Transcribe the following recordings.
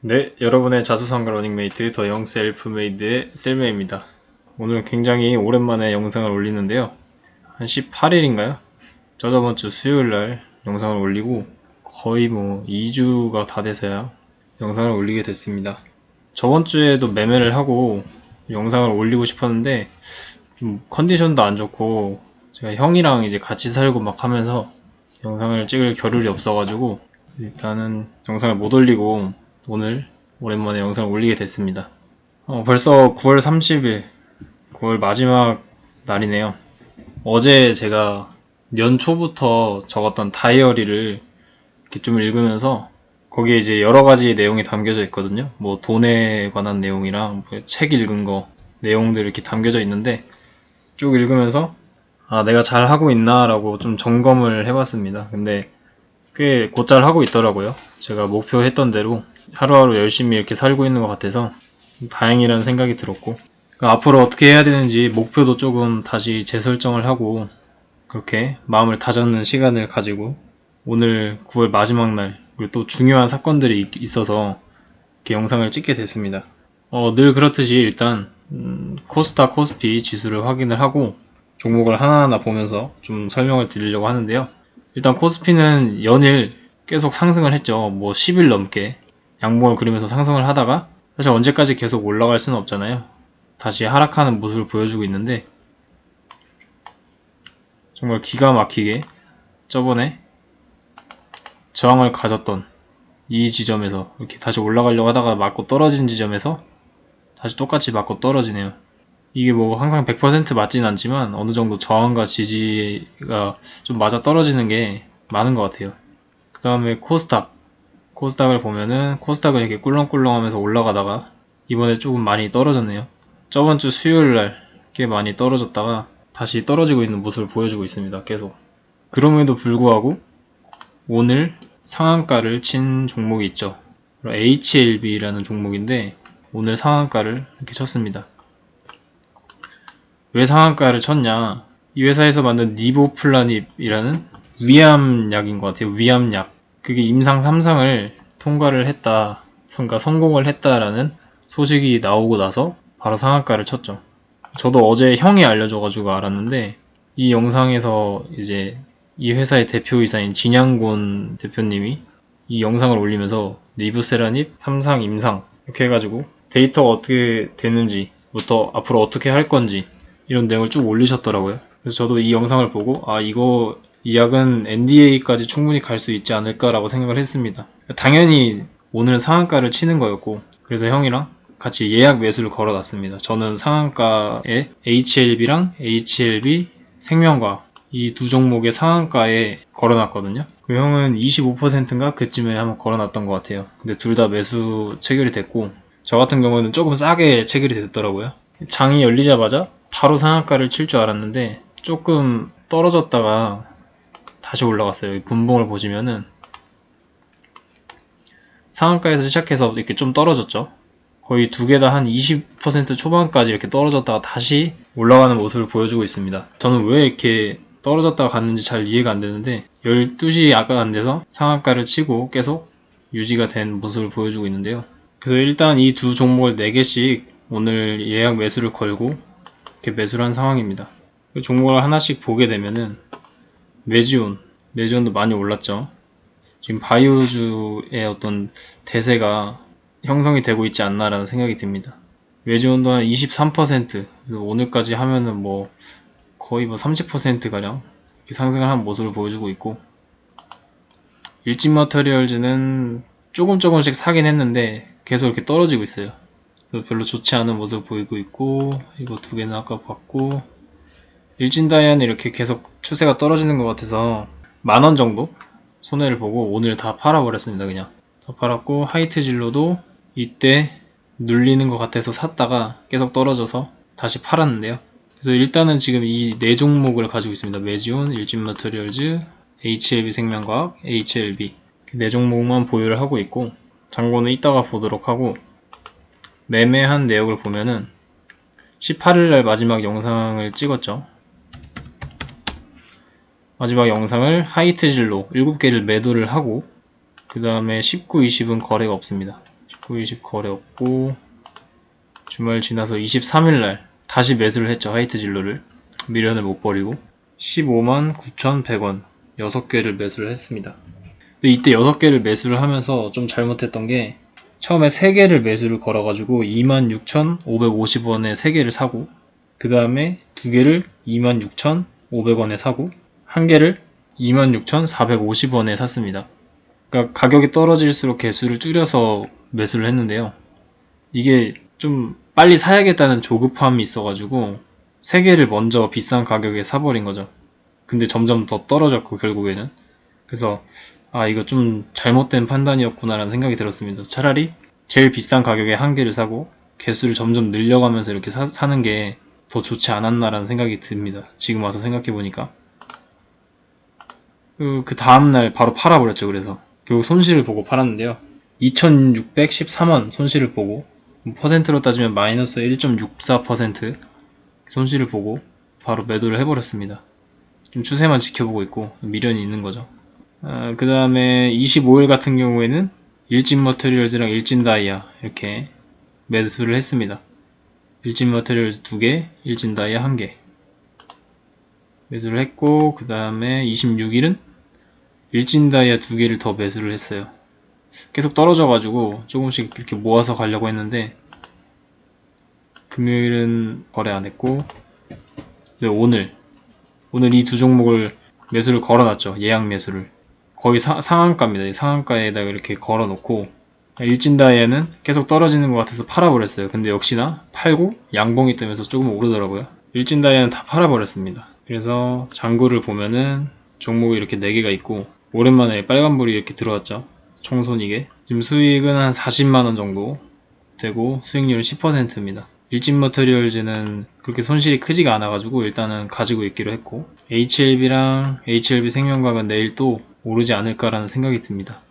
네, 여러분의 자수성가 러닝메이트 더영 셀프메이드의 셀메입니다. 오늘 굉장히 오랜만에 영상을 올리는데요. 한 18일인가요? 저저번 주 수요일 날 영상을 올리고 거의 뭐 2주가 다 돼서야 영상을 올리게 됐습니다. 저번 주에도 매매를 하고 영상을 올리고 싶었는데 좀 컨디션도 안 좋고 제가 형이랑 이제 같이 살고 막 하면서 영상을 찍을 겨를이 없어가지고 일단은 영상을 못 올리고 오늘 오랜만에 영상을 올리게 됐습니다. 어, 벌써 9월 30일, 9월 마지막 날이네요. 어제 제가 연초부터 적었던 다이어리를 이렇게 좀 읽으면서 거기에 이제 여러 가지 내용이 담겨져 있거든요. 뭐 돈에 관한 내용이랑 뭐 책 읽은 거 내용들 이렇게 담겨져 있는데 쭉 읽으면서 아 내가 잘 하고 있나라고 좀 점검을 해봤습니다. 근데 꽤 곧잘 하고 있더라고요. 제가 목표했던 대로 하루하루 열심히 이렇게 살고 있는 것 같아서 다행이라는 생각이 들었고 그러니까 앞으로 어떻게 해야 되는지 목표도 조금 다시 재설정을 하고 그렇게 마음을 다잡는 시간을 가지고 오늘 9월 마지막 날 그리고 또 중요한 사건들이 있- 있어서 이렇게 영상을 찍게 됐습니다. 어, 늘 그렇듯이 일단 음, 코스타 코스피 지수를 확인을 하고 종목을 하나하나 보면서 좀 설명을 드리려고 하는데요. 일단 코스피는 연일 계속 상승을 했죠. 뭐 10일 넘게 양봉을 그리면서 상승을 하다가 사실 언제까지 계속 올라갈 수는 없잖아요. 다시 하락하는 모습을 보여주고 있는데 정말 기가 막히게 저번에 저항을 가졌던 이 지점에서 이렇게 다시 올라가려고 하다가 맞고 떨어진 지점에서 다시 똑같이 맞고 떨어지네요. 이게 뭐 항상 100% 맞진 않지만 어느 정도 저항과 지지가 좀 맞아 떨어지는 게 많은 것 같아요. 그 다음에 코스닥. 코스닥을 보면은 코스닥은 이렇게 꿀렁꿀렁 하면서 올라가다가 이번에 조금 많이 떨어졌네요. 저번 주 수요일 날 꽤 많이 떨어졌다가 다시 떨어지고 있는 모습을 보여주고 있습니다. 계속. 그럼에도 불구하고 오늘 상한가를 친 종목이 있죠. HLB라는 종목인데 오늘 상한가를 이렇게 쳤습니다. 왜 상한가를 쳤냐? 이 회사에서 만든 니보플라닙이라는 위암약인 것 같아요. 위암약. 그게 임상 3상을 통과를 했다. 그러니까 성공을 했다라는 소식이 나오고 나서 바로 상한가를 쳤죠. 저도 어제 형이 알려줘가지고 알았는데 이 영상에서 이제 이 회사의 대표이사인 진양곤 대표님이 이 영상을 올리면서 니브세라닙 3상 임상 이렇게 해가지고 데이터가 어떻게 되는지부터 앞으로 어떻게 할 건지 이런 내용을 쭉 올리셨더라고요. 그래서 저도 이 영상을 보고 아 이거 이 약은 NDA까지 충분히 갈 수 있지 않을까라고 생각을 했습니다. 당연히 오늘은 상한가를 치는 거였고 그래서 형이랑 같이 예약 매수를 걸어놨습니다. 저는 상한가에 HLB랑 HLB 생명과학 이두 종목의 상한가에 걸어놨거든요. 그 형은 25%인가 그쯤에 한번 걸어놨던 것 같아요. 근데 둘 다 매수 체결이 됐고 저 같은 경우는 조금 싸게 체결이 됐더라고요. 장이 열리자마자 바로 상한가를 칠 줄 알았는데 조금 떨어졌다가 다시 올라갔어요. 이 분봉을 보시면은 상한가에서 시작해서 이렇게 좀 떨어졌죠. 거의 두 개 다 한 20% 초반까지 이렇게 떨어졌다가 다시 올라가는 모습을 보여주고 있습니다. 저는 왜 이렇게 떨어졌다가 갔는지 잘 이해가 안 되는데 12시 아까 안 돼서 상한가를 치고 계속 유지가 된 모습을 보여주고 있는데요. 그래서 일단 이 두 종목을 4개씩 오늘 예약 매수를 걸고 이렇게 매수를 한 상황입니다. 그 종목을 하나씩 보게 되면은 메지온, 메지온도 많이 올랐죠. 지금 바이오주의 어떤 대세가 형성이 되고 있지 않나라는 생각이 듭니다. 메지온도 한 23%, 그래서 오늘까지 하면은 뭐 거의 뭐 30%가량 상승을 한 모습을 보여주고 있고 일진 머터리얼즈는 조금 조금씩 사긴 했는데 계속 이렇게 떨어지고 있어요. 별로 좋지 않은 모습을 보이고 있고 이거 두 개는 아까 봤고 일진 다이아는 이렇게 계속 추세가 떨어지는 것 같아서 만 원 정도 손해를 보고 오늘 다 팔아버렸습니다 그냥. 다 팔았고 하이트 진로도 이때 눌리는 것 같아서 샀다가 계속 떨어져서 다시 팔았는데요. 그래서 일단은 지금 이 네 종목을 가지고 있습니다. 메지온, 일진 머터리얼즈, HLB 생명과학, HLB 네 종목만 보유를 하고 있고 장고는 이따가 보도록 하고 매매한 내역을 보면은 18일 날 마지막 영상을 찍었죠. 마지막 영상을 하이트 진로 7개를 매도를 하고 그 다음에 19, 20은 거래가 없습니다. V20 거래 없고 주말 지나서 23일날 다시 매수를 했죠 하이트 진로를 미련을 못 버리고 15만 9,100원 6개를 매수를 했습니다. 이때 6개를 매수를 하면서 좀 잘못했던 게 처음에 3개를 매수를 걸어가지고 26,550원에 3개를 사고 그 다음에 2개를 26,500원에 사고 1개를 26,450원에 샀습니다. 그러니까 가격이 떨어질수록 개수를 줄여서 매수를 했는데요. 이게 좀 빨리 사야겠다는 조급함이 있어가지고 3개를 먼저 비싼 가격에 사버린 거죠. 근데 점점 더 떨어졌고 결국에는 그래서 아 이거 좀 잘못된 판단이었구나라는 생각이 들었습니다. 차라리 제일 비싼 가격에 한 개를 사고 개수를 점점 늘려가면서 이렇게 사, 는게 더 좋지 않았나라는 생각이 듭니다. 지금 와서 생각해 보니까 그, 그 다음날 바로 팔아버렸죠. 그래서 결국 손실을 보고 팔았는데요. 2613원 손실을 보고 퍼센트로 따지면 마이너스 1.64% 손실을 보고 바로 매도를 해버렸습니다. 좀 추세만 지켜보고 있고 미련이 있는 거죠. 아, 그 다음에 25일 같은 경우에는 일진 머터리얼즈랑 일진 다이아 이렇게 매수를 했습니다. 일진 머터리얼즈 2개, 일진 다이아 1개 매수를 했고 그 다음에 26일은 일진 다이아 2개를 더 매수를 했어요. 계속 떨어져 가지고 조금씩 이렇게 모아서 가려고 했는데 금요일은 거래 안 했고 네, 오늘 오늘 이 두 종목을 매수를 걸어놨죠. 예약 매수를 거의 사, 상한가입니다. 상한가에다가 이렇게 걸어놓고 일진다이에는 계속 떨어지는 것 같아서 팔아버렸어요. 근데 역시나 팔고 양봉이 뜨면서 조금 오르더라고요. 일진다이에는 다 팔아버렸습니다. 그래서 장구를 보면은 종목이 이렇게 4개가 있고 오랜만에 빨간불이 이렇게 들어왔죠. 총손익에 지금 수익은 한 40만원 정도 되고 수익률은 10%입니다. 일진 머터리얼즈는 그렇게 손실이 크지가 않아가지고 일단은 가지고 있기로 했고 HLB랑 HLB 생명과학은 내일 또 오르지 않을까라는 생각이 듭니다.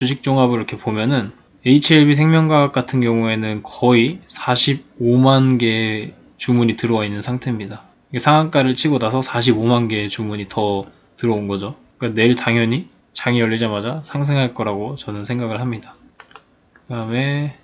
주식 종합을 이렇게 보면은 HLB 생명과학 같은 경우에는 거의 45만 개의 주문이 들어와 있는 상태입니다. 상한가를 치고 나서 45만 개의 주문이 더 들어온 거죠. 그러니까 내일 당연히 장이 열리자마자 상승할 거라고 저는 생각을 합니다. 그 다음에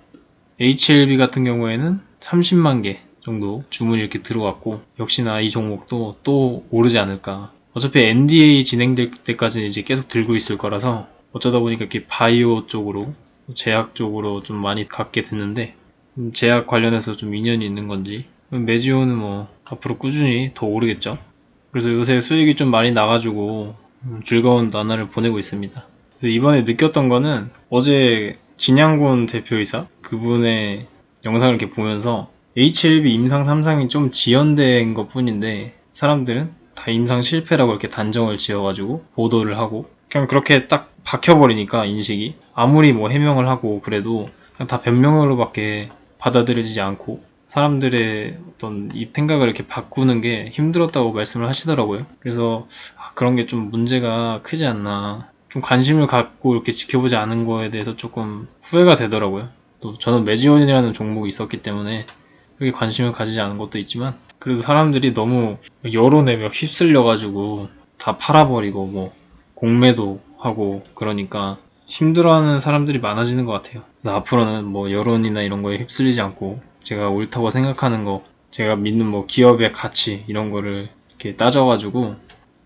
HLB 같은 경우에는 30만 개 정도 주문이 이렇게 들어왔고 역시나 이 종목도 또 오르지 않을까 어차피 NDA 진행될 때까지는 이제 계속 들고 있을 거라서 어쩌다 보니까 이렇게 바이오 쪽으로 제약 쪽으로 좀 많이 갖게 됐는데 음, 제약 관련해서 좀 인연이 있는 건지 메지오는 뭐 앞으로 꾸준히 더 오르겠죠? 그래서 요새 수익이 좀 많이 나가지고 음, 즐거운 나날을 보내고 있습니다. 이번에 느꼈던 거는 어제 진양군 대표이사 그분의 영상을 이렇게 보면서 HLB 임상 3상이 좀 지연된 것 뿐인데 사람들은 다 임상 실패라고 이렇게 단정을 지어가지고 보도를 하고 그냥 그렇게 딱 박혀버리니까 인식이 아무리 뭐 해명을 하고 그래도 다 변명으로밖에 받아들여지지 않고 사람들의 어떤 이 생각을 이렇게 바꾸는 게 힘들었다고 말씀을 하시더라고요. 그래서 아, 그런 게 좀 문제가 크지 않나. 좀 관심을 갖고 이렇게 지켜보지 않은 거에 대해서 조금 후회가 되더라고요. 또 저는 매지온이라는 종목이 있었기 때문에 그게 관심을 가지지 않은 것도 있지만 그래도 사람들이 너무 여론에 막 휩쓸려가지고 다 팔아버리고 뭐 공매도 하고 그러니까 힘들어하는 사람들이 많아지는 것 같아요. 앞으로는 뭐 여론이나 이런 거에 휩쓸리지 않고 제가 옳다고 생각하는 거, 제가 믿는 뭐 기업의 가치 이런 거를 이렇게 따져가지고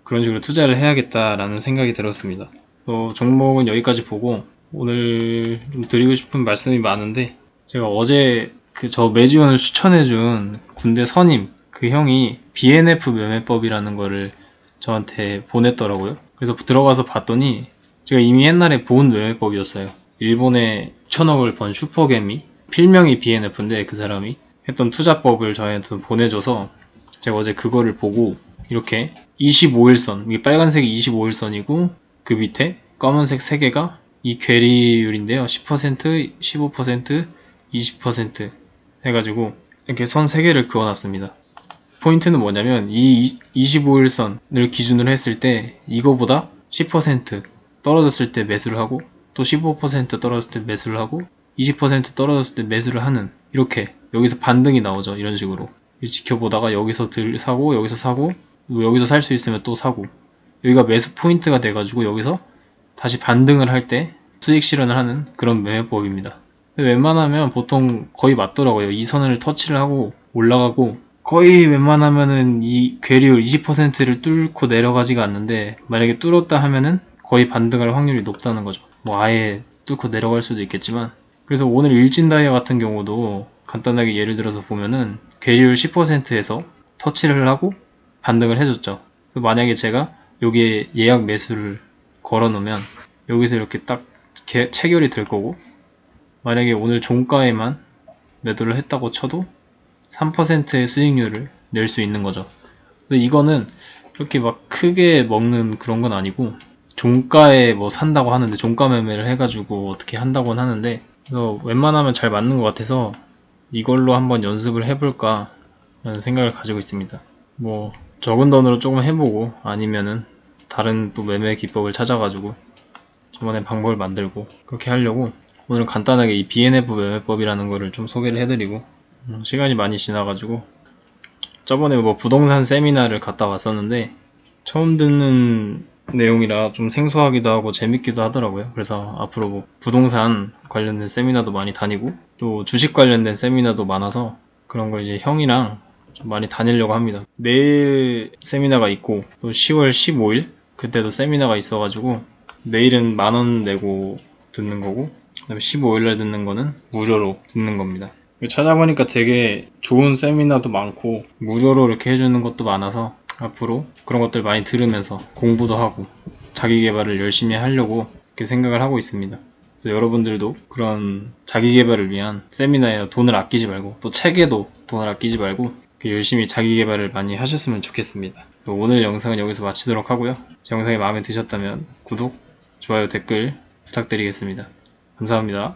그런 식으로 투자를 해야겠다라는 생각이 들었습니다. 어, 종목은 여기까지 보고 오늘 좀 드리고 싶은 말씀이 많은데 제가 어제 그 저 매지원을 추천해준 군대 선임 그 형이 BNF 매매법이라는 거를 저한테 보냈더라고요. 그래서 들어가서 봤더니 제가 이미 옛날에 본 매매법이었어요. 일본의 천억을 번 슈퍼개미 필명이 BNF인데 그 사람이 했던 투자법을 저한테 보내줘서 제가 어제 그거를 보고 이렇게 25일선 이게 빨간색이 25일선이고 그 밑에 검은색 3개가 이 괴리율인데요. 10%, 15%, 20% 해가지고 이렇게 선 3개를 그어놨습니다. 포인트는 뭐냐면 이 25일선을 기준으로 했을 때 이거보다 10% 떨어졌을 때 매수를 하고 또 15% 떨어졌을 때 매수를 하고 20% 떨어졌을 때 매수를 하는 이렇게 여기서 반등이 나오죠. 이런 식으로 지켜보다가 여기서 들 사고 여기서 사고 여기서 살 수 있으면 또 사고 여기가 매수 포인트가 돼가지고 여기서 다시 반등을 할 때 수익 실현을 하는 그런 매매법입니다. 웬만하면 보통 거의 맞더라고요. 이 선을 터치를 하고 올라가고 거의 웬만하면은 이 괴리율 20%를 뚫고 내려가지가 않는데 만약에 뚫었다 하면은 거의 반등할 확률이 높다는 거죠. 뭐 아예 뚫고 내려갈 수도 있겠지만 그래서 오늘 일진 다이아 같은 경우도 간단하게 예를 들어서 보면은 괴리율 10%에서 터치를 하고 반등을 해줬죠. 만약에 제가 여기에 예약 매수를 걸어 놓으면 여기서 이렇게 딱 개- 체결이 될 거고 만약에 오늘 종가에만 매도를 했다고 쳐도 3%의 수익률을 낼 수 있는 거죠. 근데 이거는 이렇게 막 크게 먹는 그런 건 아니고 종가에 뭐 산다고 하는데 종가 매매를 해가지고 어떻게 한다고는 하는데 그래서 웬만하면 잘 맞는 것 같아서 이걸로 한번 연습을 해볼까 라는 생각을 가지고 있습니다. 뭐 적은 돈으로 조금 해보고 아니면은 다른 또 매매 기법을 찾아가지고 저만의 방법을 만들고 그렇게 하려고 오늘 간단하게 이 BNF 매매법이라는 거를 좀 소개를 해드리고 음, 시간이 많이 지나가지고 저번에 뭐 부동산 세미나를 갔다 왔었는데 처음 듣는 내용이라 좀 생소하기도 하고 재밌기도 하더라고요. 그래서 앞으로 뭐 부동산 관련된 세미나도 많이 다니고 또 주식 관련된 세미나도 많아서 그런 걸 이제 형이랑 좀 많이 다니려고 합니다. 내일 세미나가 있고 또 10월 15일 그때도 세미나가 있어가지고 내일은 만 원 내고 듣는 거고 그다음에 15일날 듣는 거는 무료로 듣는 겁니다. 찾아보니까 되게 좋은 세미나도 많고 무료로 이렇게 해주는 것도 많아서 앞으로 그런 것들 많이 들으면서 공부도 하고 자기 개발을 열심히 하려고 이렇게 생각을 하고 있습니다. 여러분들도 그런 자기 개발을 위한 세미나에 돈을 아끼지 말고 또 책에도 돈을 아끼지 말고 열심히 자기 개발을 많이 하셨으면 좋겠습니다. 또 오늘 영상은 여기서 마치도록 하고요. 제 영상이 마음에 드셨다면 구독, 좋아요, 댓글 부탁드리겠습니다. 감사합니다.